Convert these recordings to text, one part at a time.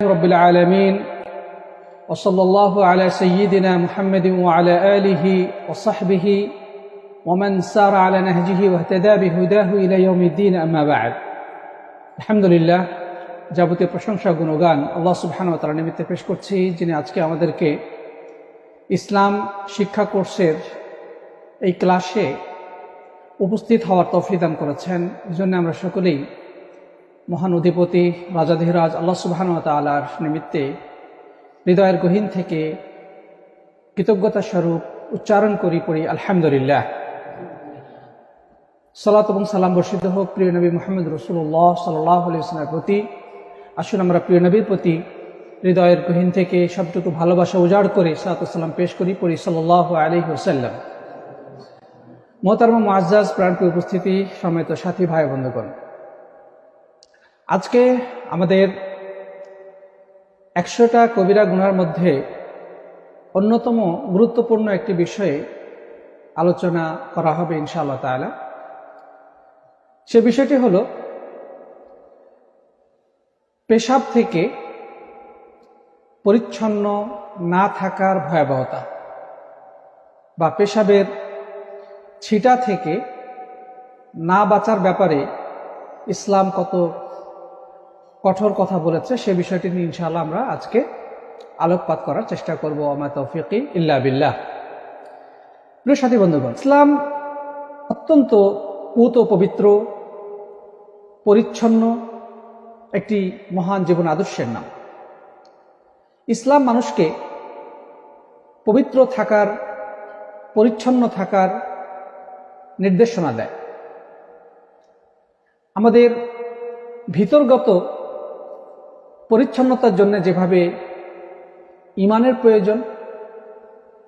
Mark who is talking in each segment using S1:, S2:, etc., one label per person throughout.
S1: رب العالمين وصلى الله على سيدنا محمد وعلى آله وصحبه ومن سار على نهجه واهتدى بهداه إلى يوم الدين أما بعد الحمد لله যাবতীয় প্রশংসা গুণগান আল্লাহ সুবহানাহু ওয়া তাআলা নিমিত্তে পেশ করছি যিনি আজকে আমাদেরকে ইসলাম শিক্ষা কোর্সের এই ক্লাসে উপস্থিত হওয়ার তৌফিক দান করেছেন এই জন্য আমরা সকলেই মহান অধিপতি রাজাধিরাজ আল্লাহ সুবহানাহু ওয়া নিমিত্তে হৃদয়ের গহীন থেকে কৃতজ্ঞতা স্বরূপ উচ্চারণ করি, পড়ি, আলহামদুলিল্লাহ। সালাত এবং সালাম বর্ষিত হোক, প্রিয় নবী মোহাম্মদ রসুল্লাহ সাল্লাহ আলিয়ার প্রতি। আসুন আমরা প্রিয় নবীর প্রতি হৃদয়ের গহীন থেকে সবটুকু ভালোবাসা উজাড় করে সালাতাম পেশ করি, পড়ি সাল্লাহ আলী ওসাল্লাম মোহতারমা মুআজ্জাজ প্রাণপ্রিয় উপস্থিতি সমেত সাথী ভাই বন্ধুগণ আজকে আমাদের একশোটা কবিরা গুনার মধ্যে অন্যতম গুরুত্বপূর্ণ একটি বিষয়ে আলোচনা করা হবে ইনশাআল্লাহ তাআলা। সে বিষয়টি হল, পেশাব থেকে পরিচ্ছন্ন না থাকার ভয়াবহতা বা পেশাবের ছিটা থেকে না বাঁচার ব্যাপারে ইসলাম কত কঠোর কথা বলেছে, সে বিষয়টি নিয়ে ইনশাআল্লাহ আমরা আজকে আলোকপাত করার চেষ্টা করব আমা তৌফিকি ইল্লা বিল্লাহ। প্রিয় সাথী বন্ধুগণ, ইসলাম অত্যন্ত পুত পবিত্র, পরিচ্ছন্ন একটি মহান জীবন আদর্শের নাম। ইসলাম মানুষকে পবিত্র থাকার, পরিচ্ছন্ন থাকার নির্দেশনা দেয়। আমাদের ভিতরগত পরিচ্ছন্নতার জন্য যেভাবে ইমানের প্রয়োজন,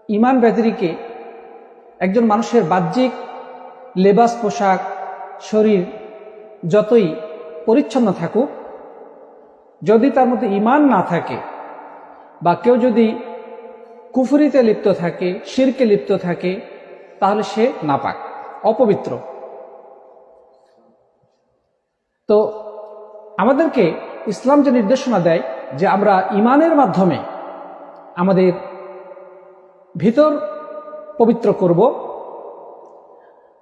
S1: ইমান ব্যতিরিকে একজন মানুষের বাহ্যিক লেবাস, পোশাক, শরীর যতই পরিচ্ছন্ন থাকুক, যদি তার মধ্যে ইমান না থাকে বা কেউ যদি কুফুরিতে লিপ্ত থাকে, শিরকে লিপ্ত থাকে, তাহলে সে নাপাক, অপবিত্র। তো আমাদেরকে ইসলাম যে নির্দেশনা দেয় যে আমরা ইমানের মাধ্যমে আমাদের ভিতর পবিত্র করব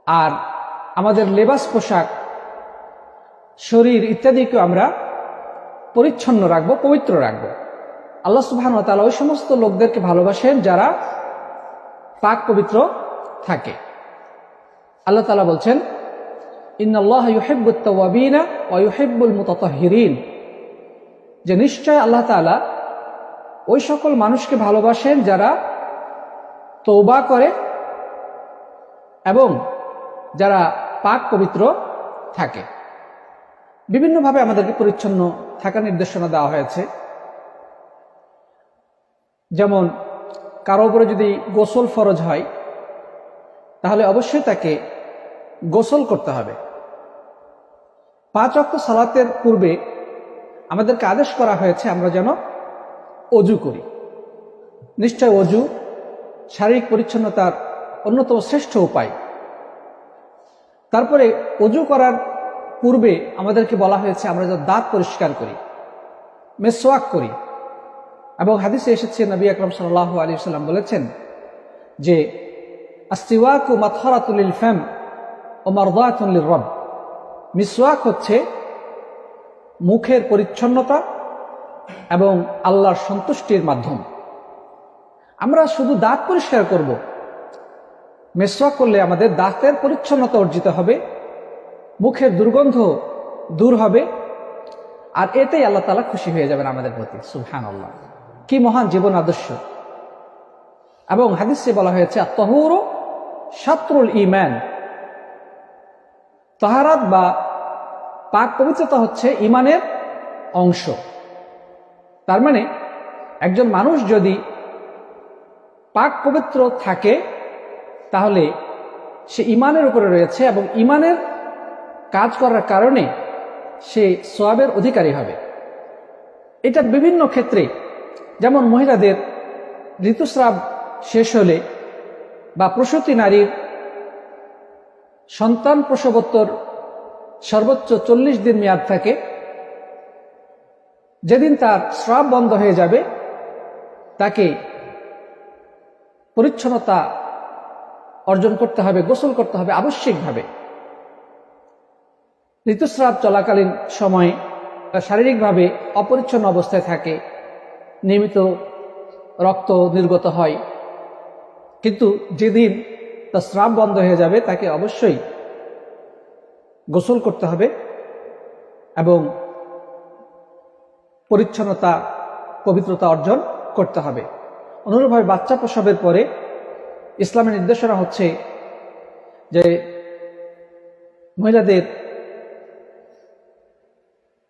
S1: আর আমাদের লেবাস পোশাক, শরীর ইত্যাদিকে আমরা পরিচ্ছন্ন রাখব, পবিত্র রাখব। আল্লাহ সুবহান তালা ওই সমস্ত লোকদেরকে ভালোবাসেন যারা পাক পবিত্র থাকে। আল্লাহ তালা বলছেন ইন্নআল্লাহ ইউহিবুত্তাবিনা ও ইউহিবুল মুতাহিরিন যে নিশ্চয় আল্লাহ তালা ওই সকল মানুষকে ভালোবাসেন যারা তৌবা করে এবং যারা পাক পবিত্র থাকে। বিভিন্নভাবে আমাদেরকে পরিচ্ছন্ন থাকার নির্দেশনা দেওয়া হয়েছে। যেমন, কারও উপরে যদি গোসল ফরজ হয়, তাহলে অবশ্যই তাকে গোসল করতে হবে। পাঁচ অক্ট সালাতের পূর্বে আমাদেরকে আদেশ করা হয়েছে, আমরা যেন অজু করি। নিশ্চয় অজু শারীরিক পরিচ্ছন্নতার অন্যতম শ্রেষ্ঠ উপায়। তারপরে অজু করার পূর্বে আমাদেরকে বলা হয়েছে, আমরা যেন দাঁত পরিষ্কার করি মেসোয়াক করি। এবং হাদিসে এসেছে, নবী আকরম সাল আলী সাল্লাম বলেছেন যে আস্তিওয়াক ও মাথারাতুল ফ্যাম ও মারদাতুল রব। মিসওয়াক হচ্ছে মুখের পরিচ্ছন্নতা এবং আল্লাহর সন্তুষ্টির মাধ্যম। আমরা শুধু দাঁত পরিষ্কার করব। মেসওয়াক করলে আমাদের দাঁতের পরিচ্ছন্নতা অর্জিত হবে, মুখের দুর্গন্ধ দূর হবে, আর এতেই আল্লাহ তালা খুশি হয়ে যাবেন আমাদের প্রতি। সুহান আল্লাহ কি মহান জীবন আদর্শ। এবং হাদিসে বলা হয়েছে তহুর সাত্রুল ইম্যান তাহারাত বা পাক পবিত্রতা হচ্ছে ইমানের অংশ। তার মানে একজন মানুষ যদি পাক পবিত্র থাকে, তাহলে সে ইমানের উপরে রয়েছে এবং ইমানের কাজ করার কারণে সে সোয়াবের অধিকারী হবে। এটা বিভিন্ন ক্ষেত্রে, যেমন মহিলাদের ঋতুস্রাব শেষ হলে বা প্রসূতি নারীর সন্তান প্রসবোত্তর সর্বোচ্চ চল্লিশ দিন মেয়াদ থাকে। যেদিন তার স্রাব বন্ধ হয়ে যাবে, তাকে পরিচ্ছন্নতা অর্জন করতে হবে, গোসল করতে হবে আবশ্যিকভাবে। ঋতুস্রাব চলাকালীন সময়ে শারীরিকভাবে অপরিচ্ছন্ন অবস্থায় থাকে, নিয়মিত রক্ত নির্গত হয়। কিন্তু যেদিন তার স্রাব বন্ধ হয়ে যাবে, তাকে অবশ্যই গোসল করতে হবে এবং পরিচ্ছন্নতা, পবিত্রতা অর্জন করতে হবে। অনুরূপভাবে বাচ্চা প্রসবের পরে ইসলামের নির্দেশনা হচ্ছে যে মহিলাদের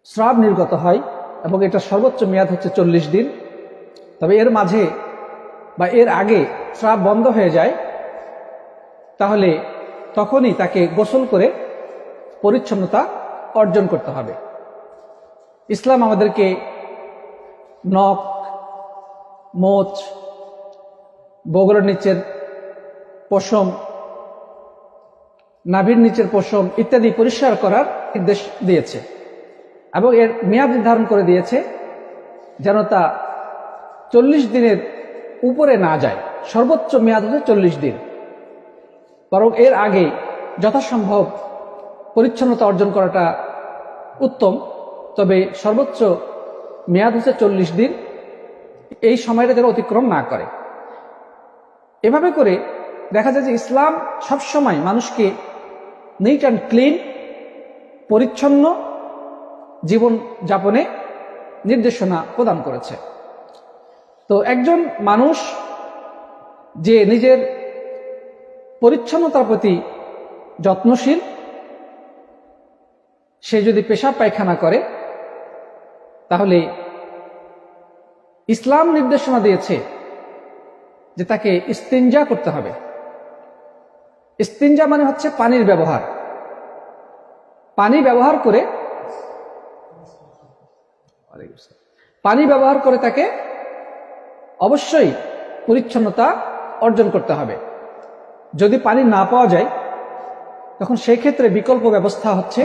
S1: স্রাব নির্গত হয় এবং এটা সর্বোচ্চ মেয়াদ হচ্ছে চল্লিশ দিন। তবে এর মাঝে বা এর আগে স্রাব বন্ধ হয়ে যায়, তাহলে তখনই তাকে গোসল করে পরিচ্ছন্নতা অর্জন করতে হবে। ইসলাম আমাদেরকে নখ, মোচ, বগলের নিচের পশম, নাভির নিচের পশম ইত্যাদি পরিষ্কার করার নির্দেশ দিয়েছে এবং এর মেয়াদ নির্ধারণ করে দিয়েছে যেন তা চল্লিশ দিনের উপরে না যায়। সর্বোচ্চ মেয়াদ হচ্ছে চল্লিশ দিন। বরং এর আগে যথাসম্ভব পরিচ্ছন্নতা অর্জন করাটা উত্তম। তবে সর্বোচ্চ মেয়াদ হচ্ছে চল্লিশ দিন। এই সময়টা যেন অতিক্রম না করে। এভাবে করে দেখা যায় যে ইসলাম সবসময় মানুষকে নিট অ্যান্ড ক্লিন পরিচ্ছন্ন জীবন যাপনে নির্দেশনা প্রদান করেছে। তো একজন মানুষ যে নিজের পরিচ্ছন্নতার প্রতি যত্নশীল সে যদি পেশাব পায়খানা করে, তাহলে ইসলাম নির্দেশনা দিয়েছে যে তাকে ইস্তিনজা করতে হবে। ইস্তিনজা মানে হচ্ছে পানির ব্যবহার। পানি ব্যবহার করে পানি ব্যবহার করে তাকে অবশ্যই পরিচ্ছন্নতা অর্জন করতে হবে। যদি পানি না পাওয়া যায়, তখন সেই ক্ষেত্রে বিকল্প ব্যবস্থা হচ্ছে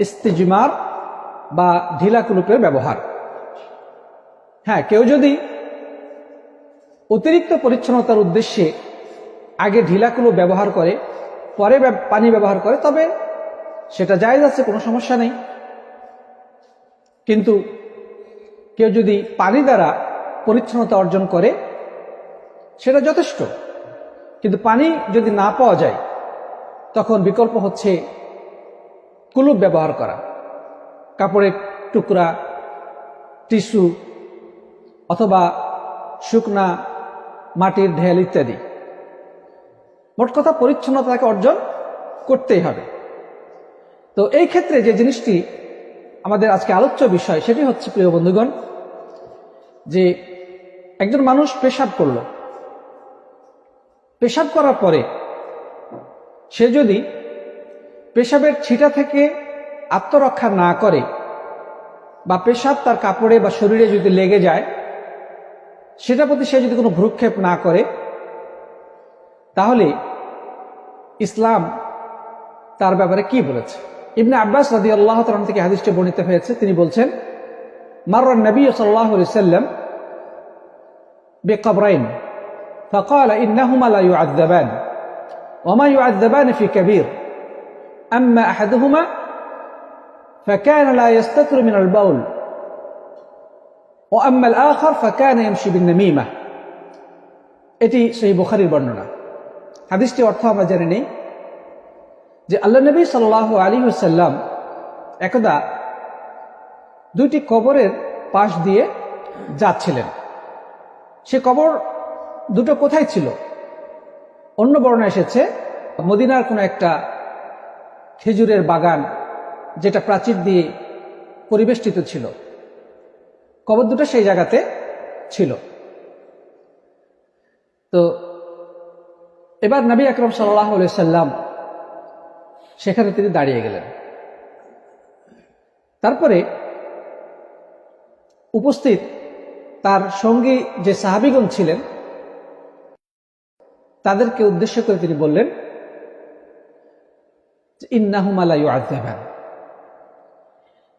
S1: ইস্তিজিমার বা ঢিলা কুলুপের ব্যবহার। হ্যাঁ কেউ যদি অতিরিক্ত পরিচ্ছন্নতার উদ্দেশ্যে আগে ঢিলাকুলো ব্যবহার করে, পরে পানি ব্যবহার করে, তবে সেটা জায়জ আছে, কোনো সমস্যা নেই। কিন্তু কেউ যদি পানি দ্বারা পরিচ্ছন্নতা অর্জন করে, সেটা যথেষ্ট। কিন্তু পানি যদি না পাওয়া যায়, তখন বিকল্প হচ্ছে কুলুপ ব্যবহার করা। কাপড়ের টুকরা, টিস্যু অথবা শুকনা মাটির ঢেল ইত্যাদি। মোট কথা পরিচ্ছন্নতাকে অর্জন করতেই হবে। তো এই ক্ষেত্রে যে জিনিসটি আমাদের আজকে আলোচ্য বিষয়, সেটি হচ্ছে, প্রিয় বন্ধুগণ, যে একজন মানুষ পেশাব করল। পেশাব করার পরে সে যদি পেশাবের ছিটা থেকে আত্মরক্ষা না করে বা পেশাব তার কাপড়ে বা শরীরে যদি লেগে যায় সেটা প্রতি সে যদি কোনো ভ্রুক্ষেপ না করে তাহলে ইসলাম তার ব্যাপারে কি বলেছে ইবনে আব্বাস রাদি আল্লাহ তালাম থেকে হাদিসটি বর্ণিত হয়েছে তিনি বলছেন মার্রান নবী সাল্লাহ সাল্লাম بقبرين فقال إنهما لا يعذبان وما يعذبان في كبير أما أحدهما فكان لا يستتر من البول وأما الآخر فكان يمشي بالنميمة এটি সেই বুখারির বর্ণনা হাদিসটি অর্থ আমরা জেনে নেই যে আল্লাহ নবী সাল্লাহ আলী হুসাল্লাম একদা দুইটি কবরের পাশ দিয়ে যাচ্ছিলেন সে কবর দুটো কোথায় ছিল অন্য বর্ণনা এসেছে মদিনার কোনো একটা খেজুরের বাগান, যেটা প্রাচীর দিয়ে পরিবেষ্টিত ছিল। কবর দুটো সেই জায়গাতে ছিল। তো এবার নবী আকরম সাল্লাহ সাল্লাম সেখানে তিনি দাঁড়িয়ে গেলেন। তারপরে উপস্থিত তার সঙ্গী যে সাহাবিগণ ছিলেন, তাদেরকে উদ্দেশ্য করে তিনি বললেন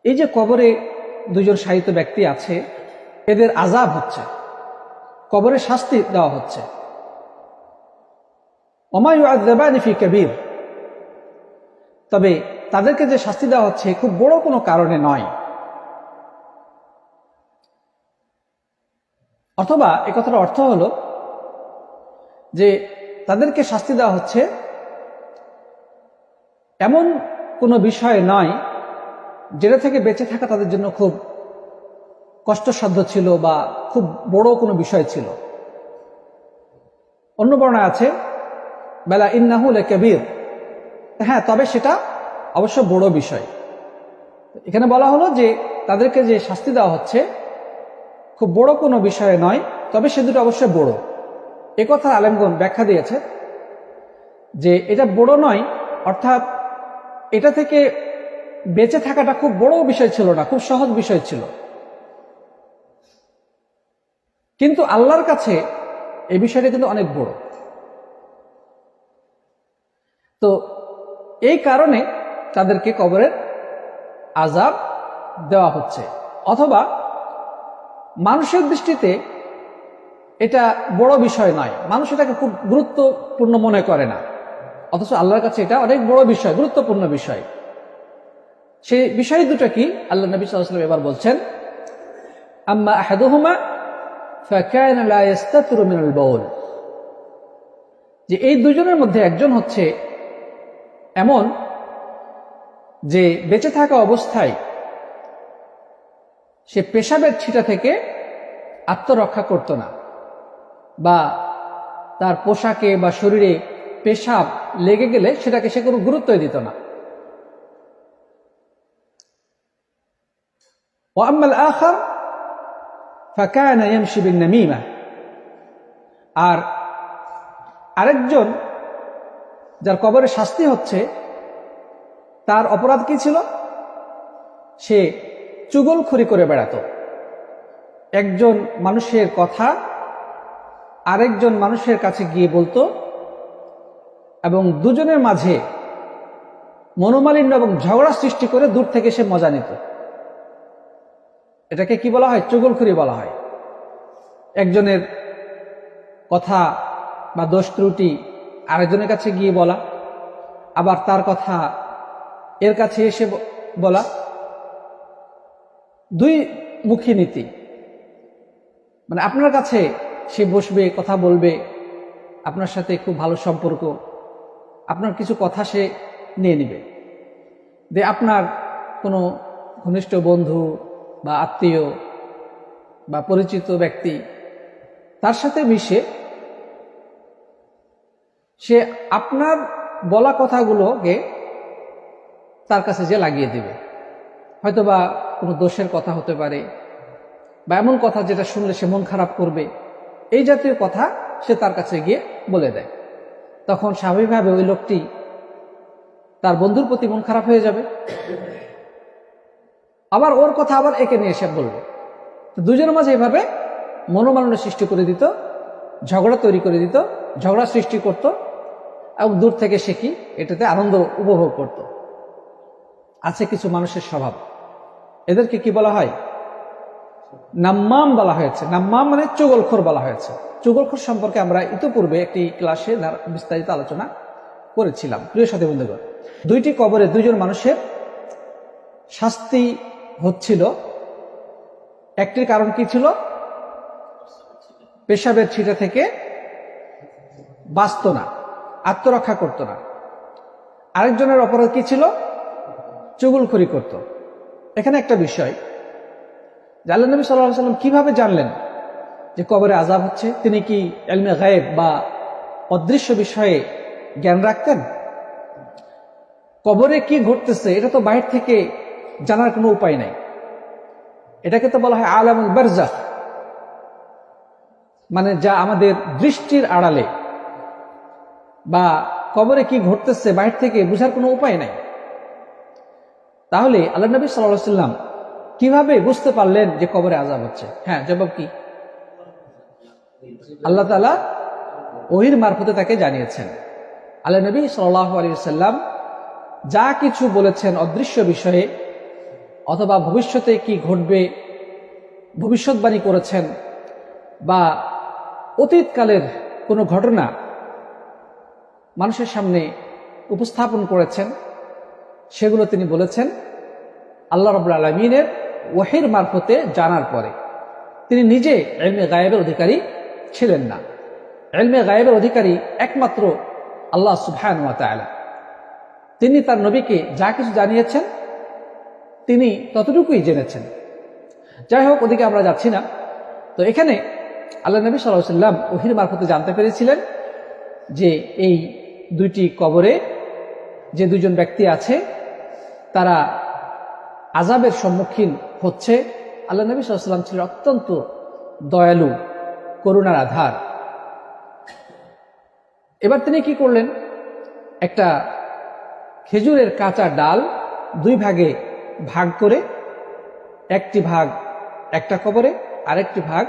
S1: এই যে কবরে দুজন সাহিত্য ব্যক্তি আছে, এদের আজাব হচ্ছে, কবরে শাস্তি দেওয়া হচ্ছে। অমায়ু কবির। তবে তাদেরকে যে শাস্তি দেওয়া হচ্ছে খুব বড় কোনো কারণে নয়। অথবা এ কথার অর্থ হলো যে তাদেরকে শাস্তি দেওয়া হচ্ছে এমন কোনো বিষয় নয় যেটা থেকে বেঁচে থাকা তাদের জন্য খুব কষ্টসাধ্য ছিল বা খুব বড় কোনো বিষয় ছিল। অন্য বর্ণায় আছে, বেলা ইন্নাহুল কবির হ্যাঁ তবে সেটা অবশ্য বড় বিষয়। এখানে বলা হলো যে তাদেরকে যে শাস্তি দেওয়া হচ্ছে খুব বড় কোনো বিষয় নয়, তবে সে দুটো অবশ্যই বড়। এ কথা আলেমগন ব্যাখ্যা দিয়েছে যে এটা বড় নয়, অর্থাৎ এটা থেকে বেঁচে থাকাটা খুব বড় বিষয় ছিল না, খুব সহজ বিষয় ছিল। কিন্তু আল্লাহর কাছে এই বিষয়টা কিন্তু অনেক বড়। তো এই কারণে তাদেরকে কবরের আজাব দেওয়া হচ্ছে। অথবা মানুষের দৃষ্টিতে এটা বড় বিষয় নয়, মানুষ এটাকে খুব গুরুত্বপূর্ণ মনে করে না। অথচ আল্লাহর কাছে এটা অনেক বড় বিষয়, গুরুত্বপূর্ণ বিষয়। সেই বিষয় দুটো কি? আল্লাহ নবী সাল্লাম এবার বলছেন, আম্মা আহাদুহুমা যে এই দুজনের মধ্যে একজন হচ্ছে এমন যে বেঁচে থাকা অবস্থায় সে পেশাবের ছিটা থেকে আত্মরক্ষা করত না, বা তার পোশাকে বা শরীরে পেশাব লেগে গেলে সেটাকে সে কোনো গুরুত্বই দিত না وأما الآخر فكان يمشي بالنميمة আর আরেকজন যার কবরে শাস্তি হচ্ছে তার অপরাধ কি ছিল সে চুগলখড়ি করে বেড়াতো একজন মানুষের কথা আরেকজন মানুষের কাছে গিয়ে বলতো এবং দুজনের মাঝে মনোমালিন্য এবং ঝগড়া সৃষ্টি করে দূর থেকে সে মজা নিত। এটাকে কি বলা হয়? চুগলখড়ি বলা হয়। একজনের কথা বা দোষ ত্রুটি আরেকজনের কাছে গিয়ে বলা, আবার তার কথা এর কাছে এসে বলা। দুই মুখী নীতি। মানে আপনার কাছে সে বসবে, কথা বলবে, আপনার সাথে খুব ভালো সম্পর্ক। আপনার কিছু কথা সে নিয়ে নেবে। যে আপনার কোনো ঘনিষ্ঠ বন্ধু বা আত্মীয় বা পরিচিত ব্যক্তি তার সাথে মিশে সে আপনার বলা কথাগুলোকে তার কাছে যে লাগিয়ে দিবে। হয়তো বা কোনো দোষের কথা হতে পারে বা এমন কথা যেটা শুনলে সে মন খারাপ করবে, এই জাতীয় কথা সে তার কাছে গিয়ে বলে দেয়। তখন স্বাভাবিকভাবে ওই লোকটি তার বন্ধুর প্রতি মন খারাপ হয়ে যাবে। আবার ওর কথা আবার একে নিয়ে এসে বলবে। দুজনের মাঝে এভাবে মনোমালন্য সৃষ্টি করে দিত, ঝগড়া তৈরি করে দিত, ঝগড়া সৃষ্টি করত এবং দূর থেকে কি? এটাতে আনন্দ উপভোগ করত। আছে কিছু মানুষের স্বভাব। এদেরকে কি বলা হয়? নাম্মাম বলা হয়েছে। নাম্মাম মানে চুগলখোর বলা হয়েছে। চুগলখোর সম্পর্কে আমরা ইতিপূর্বে একটি ক্লাসে বিস্তারিত আলোচনা করেছিলাম। প্রিয় সাথী বন্ধুগণ, দুইটি কবরে দুইজন মানুষের শাস্তি হচ্ছিল। একটির কারণ কি ছিল? পেশাবের ছিটা থেকে বাঁচত না, আত্মরক্ষা করত না। আরেকজনের অপরাধ কি ছিল? চুগুলখড়ি করত। এখানে একটা বিষয় জাল্লা নবী সাল্লাহ সাল্লাম কীভাবে জানলেন যে কবরে আজাব হচ্ছে? তিনি কি এলমে গায়েব বা অদৃশ্য বিষয়ে জ্ঞান রাখতেন? কবরে কি ঘটতেছে এটা তো বাইরে থেকে জানার কোনো উপায় নাই। এটাকে তো বলা হয় আলামুল বারজাখ মানে যা আমাদের দৃষ্টির আড়ালে। বা কবরে কি ঘটতেছে বাইরে থেকে বুঝার কোনো উপায় নাই। তাহলে আল্লাহ নবী সাল্লাহ সাল্লাম কীভাবে বুঝতে পারলেন যে কবরে আজাব হচ্ছে? হ্যাঁ জবাব কি? আল্লাহ তালা ওহির মারফতে তাকে জানিয়েছেন। আল্লাহ নবী সাল্লাহ আলী সাল্লাম যা কিছু বলেছেন অদৃশ্য বিষয়ে অথবা ভবিষ্যতে কি ঘটবে, ভবিষ্যৎবাণী করেছেন বা অতীতকালের কোনো ঘটনা মানুষের সামনে উপস্থাপন করেছেন, সেগুলো তিনি বলেছেন। আল্লাহ রবুল আলমিনের ওয়াহির মারফতে জানার পরে তিনি নিজে এলমে গায়েবের অধিকারী ছিলেন না। এলমে গায়েবের অধিকারী একমাত্র আল্লাহ সুবহান তাআলা। তিনি তার নবীকে যা কিছু জানিয়েছেন, তিনি ততটুকুই জেনেছেন। যাই হোক, ওদিকে আমরা যাচ্ছি না। তো এখানে আল্লাহ নবী সাল্লাহ সাল্লাম ওহির মারফতে জানতে পেরেছিলেন যে এই দুইটি কবরে যে দুজন ব্যক্তি আছে, তারা আজাবের সম্মুখীন হচ্ছে। আল্লাহ নবী সাল্লাম ছিলেন অত্যন্ত দয়ালু, করুণার আধার। এবার তিনি কি করলেন? একটা খেজুরের কাঁচা ডাল দুই ভাগে ভাগ করে, একটি ভাগ একটা কবরে, আরেকটি ভাগ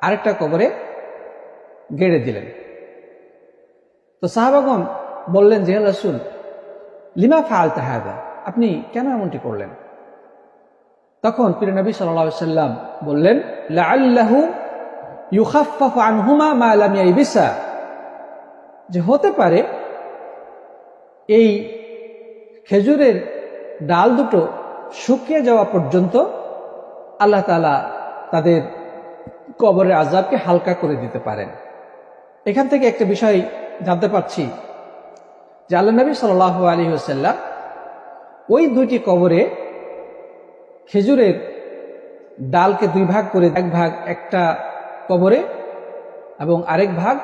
S1: আরেকটা কবরে গেড়ে দিলেন। তো সাহাবাগন বললেন যে রাসুল, লিমা ফাল তাহাদা আপনি কেন এমনটি করলেন? তখন পীর নবী সাল্লা সাল্লাম বললেন লাল্লাহু ইউখাফাফু আনহুমা ইয়াইবিসা। যে হতে পারে, এই খেজুরের ডাল দুটো শুকিয়ে যাওয়া পর্যন্ত আল্লাহ তালা তাদের কবরের আজাবকে হালকা করে দিতে পারেন। এখান থেকে একটা বিষয় জানতে পারছি যে আল্লাহ নবী সাল আলী হোসাল্লাম ওই দুইটি কবরে খেজুরের ডালকে দুই ভাগ করে এক ভাগ একটা কবরে এবং আরেক ভাগ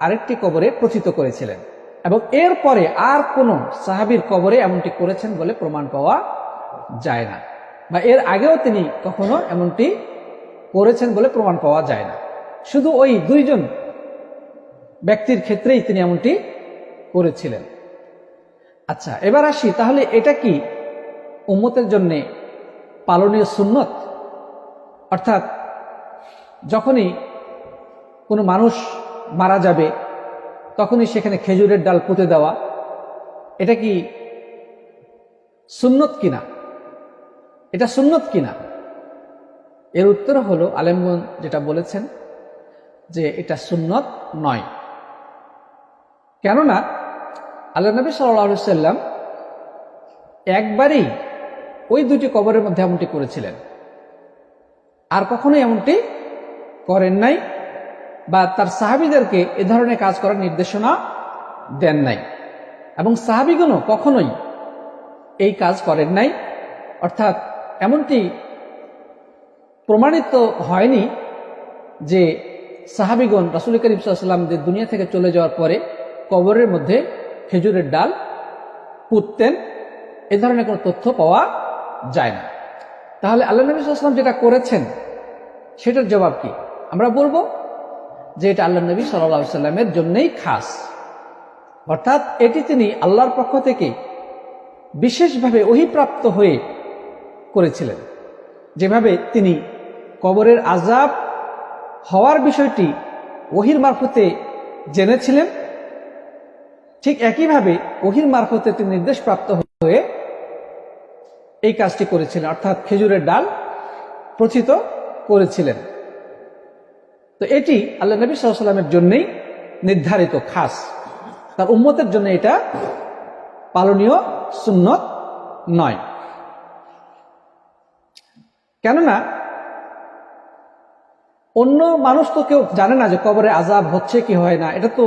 S1: আরেকটি কবরে প্রথিত করেছিলেন। এবং এরপরে আর কোন সাহাবির কবরে এমনটি করেছেন বলে প্রমাণ পাওয়া যায় না। বা এর আগেও তিনি কখনো এমনটি করেছেন বলে প্রমাণ পাওয়া যায় না। শুধু ওই দুইজন ব্যক্তির ক্ষেত্রেই তিনি এমনটি করেছিলেন। আচ্ছা এবার আসি, তাহলে এটা কি? উম্মতের জন্যে পালনীয় সুন্নত? অর্থাৎ, যখনই কোনো মানুষ মারা যাবে, তখনই সেখানে খেজুরের ডাল পুঁতে দেওয়া, এটা কি সুন্নত কিনা? এটা সুন্নত কিনা? এর উত্তর হলো আলেমগন যেটা বলেছেন যে এটা সুন্নত নয়। কেননা আল্লাহ নবী সাল্লা সাল্লাম একবারেই ওই দুটি কবরের মধ্যে এমনটি করেছিলেন। আর কখনোই এমনটি করেন নাই বা তার সাহাবিদেরকে এ ধরনের কাজ করার নির্দেশনা দেন নাই। এবং সাহাবিগণও কখনোই এই কাজ করেন নাই। অর্থাৎ এমনটি প্রমাণিত হয়নি যে সাহাবিগণ, রাসুল করিম সাল্লামদের দুনিয়া থেকে চলে যাওয়ার পরে কবরের মধ্যে খেজুরের ডাল, পুঁততেন, এ ধরনের কোনো তথ্য পাওয়া যায় না। তাহলে আল্লাহ নবী সাল্লাম যেটা করেছেন, সেটার জবাব কি? আমরা বলব যে এটা আল্লাহ নবী সাল্লা সাল্লামের জন্যই খাস। অর্থাৎ এটি তিনি আল্লাহর পক্ষ থেকে বিশেষভাবে অহিপ্রাপ্ত হয়ে করেছিলেন। যেভাবে তিনি কবরের আজাব হওয়ার বিষয়টি ওহির মারফতে জেনেছিলেন ঠিক একইভাবে ওহির মারফতে তিনি নির্দেশপ্রাপ্ত হয়ে এই কাজটি করেছিলেন, অর্থাৎ খেজুরের ডাল প্রচিত করেছিলেন। তো এটি আল্লাহ নবী সাল্লামের জন্যই নির্ধারিত খাস। তার উম্মতের জন্য এটা পালনীয় সুন্নত নয়। কেননা, অন্য মানুষ তো কেউ জানে না যে কবরে আজাব হচ্ছে কি হয় না, এটা তো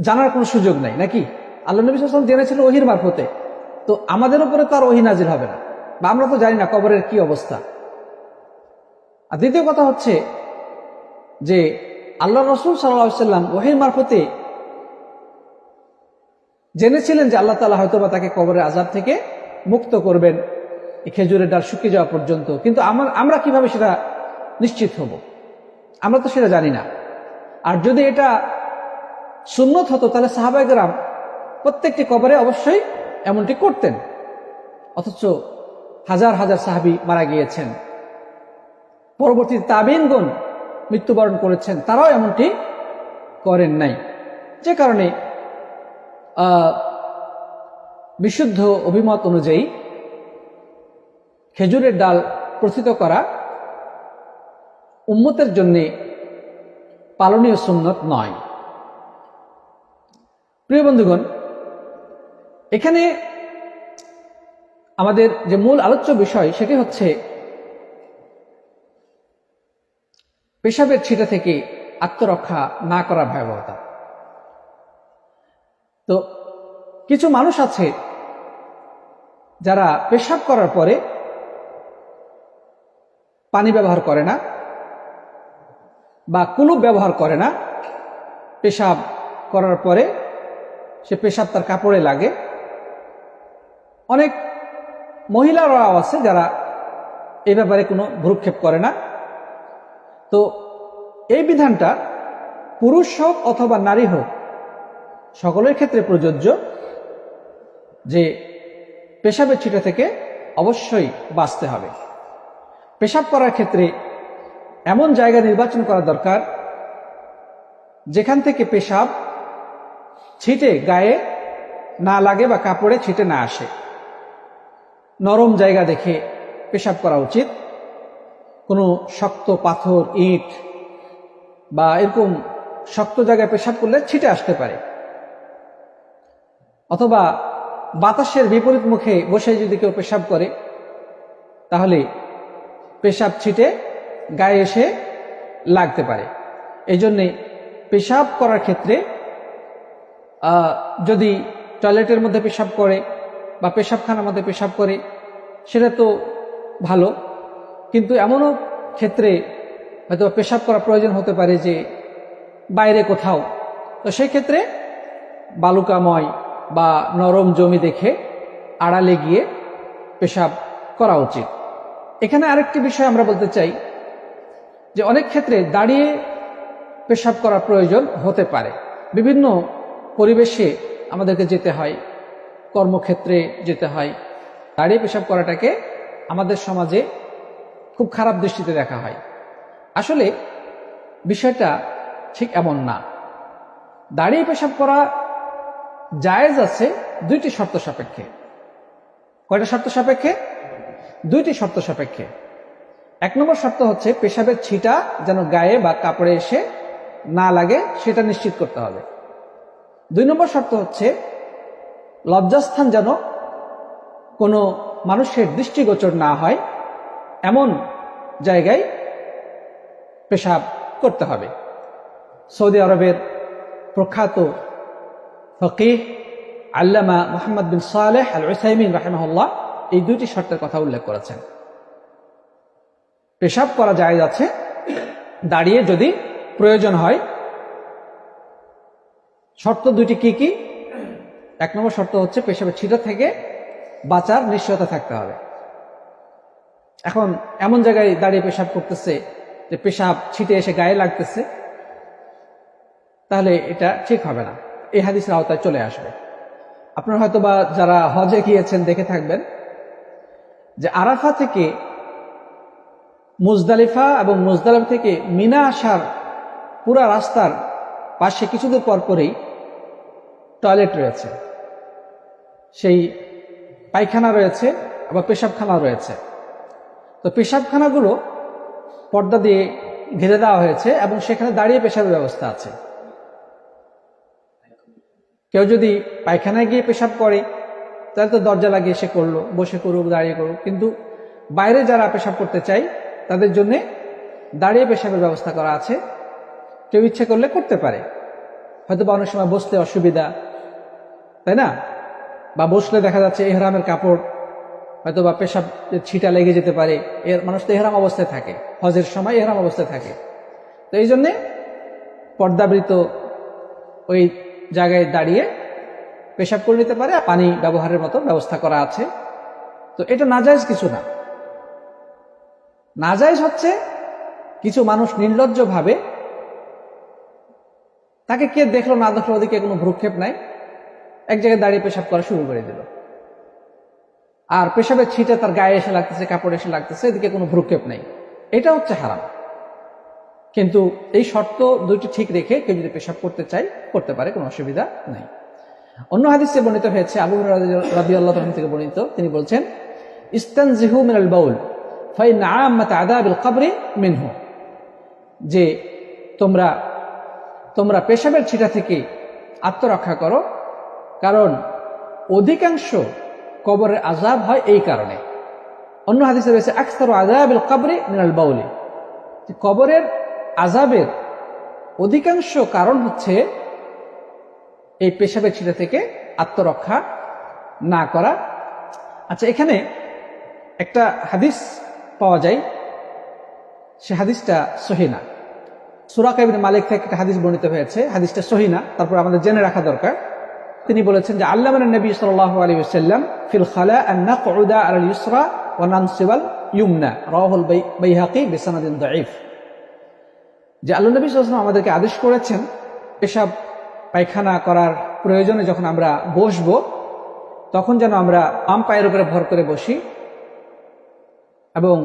S1: জানার কোনো সুযোগ নাই, নাকি? আল্লাহ নবী সাল্লাম জেনেছিল ওহির মারফতে। তো আমাদের উপরে তো আর ওহি নাজির হবে না। বা আমরা তো জানি না কবরের কি অবস্থা। আর দ্বিতীয় কথা হচ্ছে যে আল্লাহ রসুল সাল্লাম ওহির মারফতে জেনেছিলেন যে আল্লাহ তালা হয়তো বা তাকে কবরের আজাব থেকে মুক্ত করবেন খেজুরের ডাল শুকিয়ে যাওয়া পর্যন্ত। কিন্তু আমার, আমরা কীভাবে সেটা নিশ্চিত হব? আমরা তো সেটা জানি না। আর যদি এটা সুন্নত হতো, তাহলে সাহাবাগরাম প্রত্যেকটি কবরে অবশ্যই এমনটি করতেন। অথচ হাজার হাজার সাহাবি মারা গিয়েছেন। পরবর্তী তাবিনগণ মৃত্যুবরণ করেছেন, তারাও এমনটি করেন নাই। যে কারণে বিশুদ্ধ অভিমত অনুযায়ী খেজুরের ডাল প্রথিত করা উম্মতের জন্যে পালনীয় সুন্নত নয়। প্রিয় বন্ধুগণ, এখানে আমাদের যে মূল আলোচ্য বিষয় সেটি হচ্ছে পেশাবের ছিটা থেকে আত্মরক্ষা না করার ভয়াবহতা। তো কিছু মানুষ আছে যারা পেশাব করার পরে পানি ব্যবহার করে না বা কুলুপ ব্যবহার করে না পেশাব করার পরে সে পেশাব তার কাপড়ে লাগে। অনেক মহিলারাও আছে যারা এই ব্যাপারে কোনো ভ্রুক্ষেপ করে না। তো এই বিধানটা পুরুষ হোক অথবা নারী হোক, সকলের ক্ষেত্রে প্রযোজ্য যে পেশাবের ছিটা থেকে অবশ্যই বাঁচতে হবে। পেশাব করার ক্ষেত্রে এমন জায়গা নির্বাচন করা দরকার যেখান থেকে পেশাব ছিটে গায়ে না লাগে বা কাপড়ে ছিটে না আসে। নরম জায়গা দেখে পেশাব করা উচিত। কোনো শক্ত পাথর, ইট বা এরকম শক্ত জায়গায় পেশাব করলে ছিটে আসতে পারে। অথবা বাতাসের বিপরীত মুখে বসে যদি কেউ পেশাব করে, তাহলে পেশাব ছিটে গায়ে এসে লাগতে পারে। এই জন্যে পেশাব করার ক্ষেত্রে যদি টয়লেটের মধ্যে পেশাব করে বা পেশাবখানার মধ্যে পেশাব করে, সেটা তো ভালো। কিন্তু এমনও ক্ষেত্রে হয়তো পেশাব করা প্রয়োজন হতে পারে যে বাইরে কোথাও। তো সেই ক্ষেত্রে বালুকাময় বা নরম জমি দেখে আড়ালে গিয়ে পেশাব করা উচিত। এখানে আরেকটি বিষয় আমরা বলতে চাই যে অনেক ক্ষেত্রে দাঁড়িয়ে পেশাব করা প্রয়োজন হতে পারে। বিভিন্ন পরিবেশে আমাদেরকে যেতে হয়, কর্মক্ষেত্রে যেতে হয় দাঁড়িয়ে পেশাব করাটাকে আমাদের সমাজে খুব খারাপ দৃষ্টিতে দেখা হয়। আসলে বিষয়টা ঠিক এমন না। দাঁড়িয়ে পেশাব করা জায়েজ আছে দুইটি শর্ত সাপেক্ষে। কয়টা শর্ত সাপেক্ষে? দুইটি শর্ত সাপেক্ষে। এক নম্বর শর্ত হচ্ছে পেশাবের ছিটা যেন গায়ে বা কাপড়ে এসে না লাগে, সেটা নিশ্চিত করতে হবে। দুই নম্বর শর্ত হচ্ছে, লজ্জাস্থান যেন কোনো মানুষের দৃষ্টিগোচর না হয়, এমন জায়গায় পেশাব করতে হবে। সৌদি আরবের প্রখ্যাত ফকিহ আল্লামা মোহাম্মদ বিন সালেহ আল ওসাইমিন রাহেমাহুল্লাহ এই দুইটি শর্তের কথা উল্লেখ করেছেন। পেশাব করা যায় যাচ্ছে দাঁড়িয়ে যদি প্রয়োজন হয় শর্ত দুইটি কি কি? এক নম্বর শর্ত হচ্ছে পেশাবের ছিটা থেকে বাঁচার নিশ্চয়তা থাকতে হবে। এখন এমন জায়গায় দাঁড়িয়ে পেশাব করতেছে যে পেশাব ছিটে এসে গায়ে লাগতেছে, তাহলে এটা ঠিক হবে না। এই হাদিসের আওতায় চলে আসবে। আপনারা হয়তো বা যারা হজে গিয়েছেন দেখে থাকবেন যে আরাফা থেকে মুজদালিফা এবং মুজদালিফা থেকে মিনা আসার পুরা রাস্তার পাশে কিছুদূর পর পরেই টয়লেট রয়েছে। সেই পায়খানা রয়েছে, আবার পেশাবখানা রয়েছে। তো পেশাবখানাগুলো পর্দা দিয়ে ঘিরে দেওয়া হয়েছে এবং সেখানে দাঁড়িয়ে পেশাবের ব্যবস্থা আছে। কেউ যদি পায়খানায় গিয়ে পেশাব করে, তাহলে তো দরজা লাগিয়ে সে করল, বসে করুক, দাঁড়িয়ে করুক। কিন্তু বাইরে যারা পেশাব করতে চাই তাদের জন্যে দাঁড়িয়ে পেশাবের ব্যবস্থা করা আছে। কেউ ইচ্ছে করলে করতে পারে। হয়তো বা অনেক সময় বসতে অসুবিধা তাই না? বা বসলে দেখা যাচ্ছে এহরামের কাপড় হয়তো বা পেশাব ছিটা লেগে যেতে পারে। এর মানুষ তো এহরাম অবস্থায় থাকে। হজের সময় এহরাম অবস্থায় থাকে। তো এই জন্যে পর্দাবৃত ওই জায়গায় দাঁড়িয়ে পেশাব করে নিতে পারে পানি ব্যবহারের মতো ব্যবস্থা করা আছে। তো এটা নাজায়জ কিছু না। নাজায়জ হচ্ছে কিছু মানুষ নির্লজ্জভাবে তাকে কে দেখল না দেখল ওদিকে কোনো ভ্রুক্ষেপ নাই। এক জায়গায় দাঁড়িয়ে পেশাব করা শুরু করে দিল। আর পেশাবের ছিটে তার গায়ে এসে লাগতেছে, কাপড় এসে লাগতেছে, এদিকে কোনো ভ্রুক্ষেপ নেই। এটা হচ্ছে হারাম। কিন্তু এই শর্ত দুইটি ঠিক রেখে কেউ যদি পেশাব করতে চাই করতে পারে, কোনো অসুবিধা নেই। অন্য হাদিসে বর্ণিত হয়েছে, আবু রাবি আল্লাহ থেকে বর্ণিত, তিনি বলছেন, ইস্তানজিহু মিনাল বাউল, ফাইন আম্মাত আদাবিল মিনহু। যে তোমরা তোমরা পেশাবের ছিটা থেকে আত্মরক্ষা করো কারণ অধিকাংশ কবরের আজাব হয় এই কারণে। অন্য হাদিসে রয়েছে, আকসার আজাবিল কবরে মিনাল বাউলি। কবরের আজাবের অধিকাংশ কারণ হচ্ছে এই পেশাবের ছিটা থেকে আত্মরক্ষা না করা। আচ্ছা এখানে একটা হাদিস পাওয়া যায়। সে হাদিসটা সহিনা সুরাক ইবনে মালিক থেকে একটা হাদিস বর্ণিত হয়েছে। হাদিসটা সহিনা তারপর আমাদের জেনে রাখা দরকার। তিনি বলেছেন যে আল্লাহ নবী সাল্লাল্লাহু আলাইহি ওয়াসাল্লাম ফিল খালা আন নাকউদা আলাল ইউসরা ওয়া নানসিবাল ইউমনা, রাওয়াহুল বাইহাকি বিসানাদিন দাঈফ। যে আল্লাহ নবী ওয়াসাল্লাম আমাদেরকে আদেশ করেছেন, পেশাব, পায়খানা করার প্রয়োজনে যখন আমরা বসবো, তখন যেন আমরা আম পায়ের উপরে ভর করে বসি এবং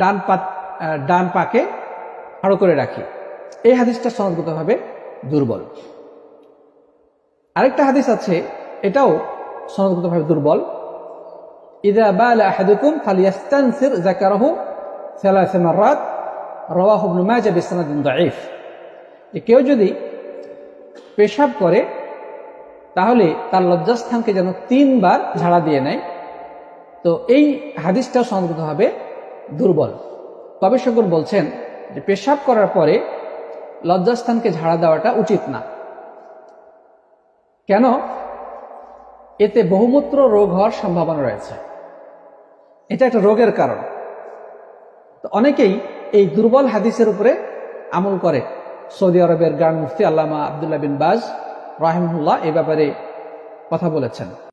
S1: ডান পা ডান পাকে হাড়ো করে রাখি। এই হাদিসটা সনদগতভাবে দুর্বল। আরেকটা হাদিস আছে, এটাও সনদগতভাবে দুর্বল। ইদা বালা আহাদুকুম ফালিয়াস্তানসির যাকারাহু সালাস মাররাত রাওয়াহু ইবনে মাজাহ বিসনাদিন দাঈফ। কেউ যদি পেশাব করে, তাহলে তার লজ্জাস্থানকে যেন তিনবার ঝাড়া দিয়ে নেয়। তো এই হাদিসটাও সনদগতভাবে দুর্বল। গবেষকগণ বলছেন যে, পেশাব করার পরে লজ্জাস্থানকে ঝাড়া দেওয়াটা উচিত না। কেন? এতে বহুমূত্র রোগ হওয়ার সম্ভাবনা রয়েছে। এটা একটা রোগের কারণ। অনেকেই এই দুর্বল হাদিসের উপরে আমল করে। সৌদি আরবের গ্রান্ড মুফতি আল্লামা আবদুল্লাহ বিন বাজ রাহিমুল্লাহ এ ব্যাপারে কথা বলেছেন।